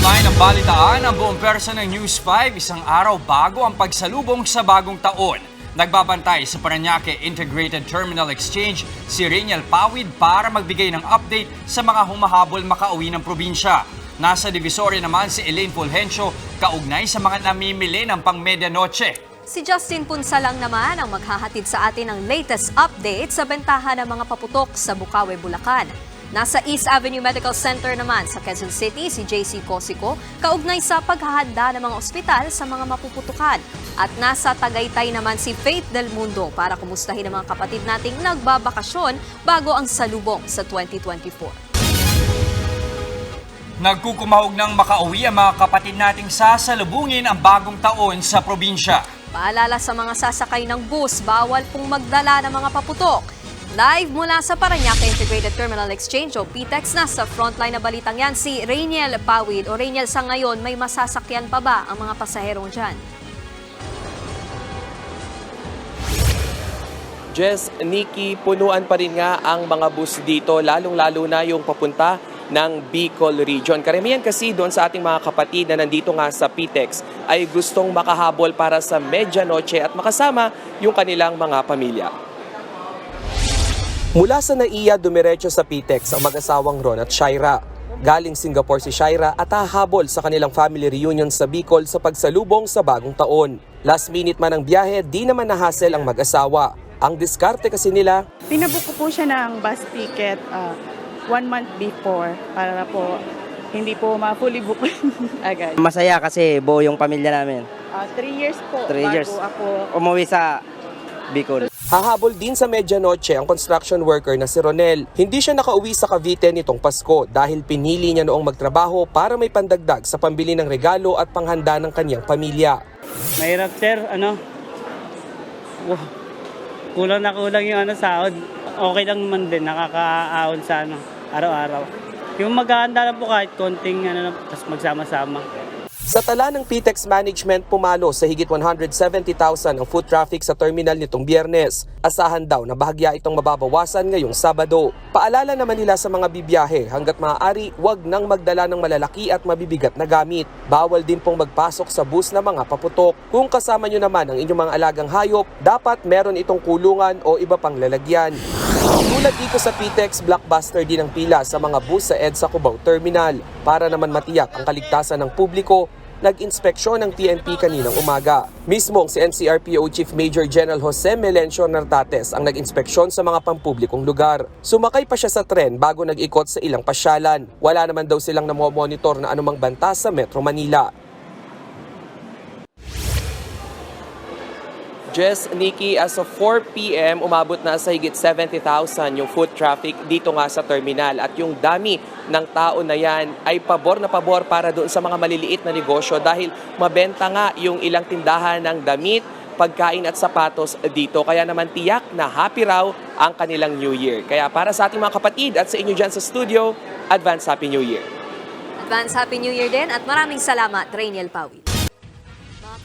Frontline ng balitaan ang buong persa ng News 5 isang araw bago ang pagsalubong sa bagong taon. Nagbabantay sa Paranaque Integrated Terminal Exchange si Rainiel Pawid para magbigay ng update sa mga humahabol makauwi ng probinsya. Nasa Divisoria naman si Elaine Fulgencio kaugnay sa mga namimili ng pang medianoche. Si Justin Punsalang naman ang maghahatid sa atin ng latest update sa bentahan ng mga paputok sa Bukawe, Bulacan. Nasa East Avenue Medical Center naman sa Quezon City si JC Cosico kaugnay sa paghahanda ng mga ospital sa mga mapuputukan. At nasa Tagaytay naman si Faith Del Mundo para kumustahin ang mga kapatid nating nagbabakasyon bago ang salubong sa 2024. Nagkukumahog ng makauwi ang mga kapatid nating sasalubungin ang bagong taon sa probinsya. Paalala sa mga sasakay ng bus, bawal pong magdala ng mga paputok. Live mula sa Paranaque Integrated Terminal Exchange o PTEX na sa frontline na balitang yan si Rainiel Pawid. O Rainiel, sa ngayon may masasakyan pa ba ang mga pasaherong dyan? Jess, Nikki, punuan pa rin nga ang mga bus dito, lalong-lalo na yung papunta ng Bicol Region. Karamihan kasi doon sa ating mga kapatid na nandito nga sa PTEX ay gustong makahabol para sa medianoche at makasama yung kanilang mga pamilya. Mula sa NAIA, dumiretso sa PTEX ang mag-asawang Ron at Shaira. Galing Singapore si Shaira at hahabol sa kanilang family reunion sa Bicol sa pagsalubong sa bagong taon. Last minute man ang biyahe, di naman nahasel ang mag-asawa. Ang diskarte kasi nila, Pinabook ko po siya ng bus ticket ah, one month before para po hindi po ma-fully book agad. Masaya kasi buo yung pamilya namin. Ah, three years po Three bago years. ako Umuwi sa Bicol. Hahabol din sa medianoche ang construction worker na si Ronel. Hindi siya nakauwi sa Cavite nitong Pasko dahil pinili niya noong magtrabaho para may pandagdag sa pambili ng regalo at panghanda ng kanyang pamilya. Mahirap sir, ano? Wow. Kulang na kulang yung ano sahod. Okay lang man din, nakakaahon sa ano, araw-araw. Yung maghahanda lang po kahit konting ano, tapos magsama-sama. Sa tala ng PTEX Management, pumalo sa higit 170,000 ang foot traffic sa terminal nitong biyernes. Asahan daw na bahagya itong mababawasan ngayong Sabado. Paalala naman nila sa mga bibiyahe hanggat maaari huwag nang magdala ng malalaki at mabibigat na gamit. Bawal din pong magpasok sa bus na mga paputok. Kung kasama nyo naman ang inyong mga alagang hayop, dapat meron itong kulungan o iba pang lalagyan. Tulad dito sa PTEX, blockbuster din ang pila sa mga bus sa EDSA Cubao Terminal. Para naman matiyak ang kaligtasan ng publiko, nag-inspeksyon ng TNP kaninang umaga. Mismo si NCRPO Chief Major General Jose Melencio Nartates ang nag-inspeksyon sa mga pampublikong lugar. Sumakay pa siya sa tren bago nag-ikot sa ilang pasyalan. Wala naman daw silang namomonitor na anumang banta sa Metro Manila. Jess, Nikki, as of 4 p.m., umabot na sa higit 70,000 yung foot traffic dito nga sa terminal. At yung dami ng tao na yan ay pabor na pabor para doon sa mga maliliit na negosyo dahil mabenta nga yung ilang tindahan ng damit, pagkain at sapatos dito. Kaya naman tiyak na happy raw ang kanilang New Year. Kaya para sa ating mga kapatid at sa inyo dyan sa studio, advance Happy New Year. Advance Happy New Year din at maraming salamat, Rainiel Pawid.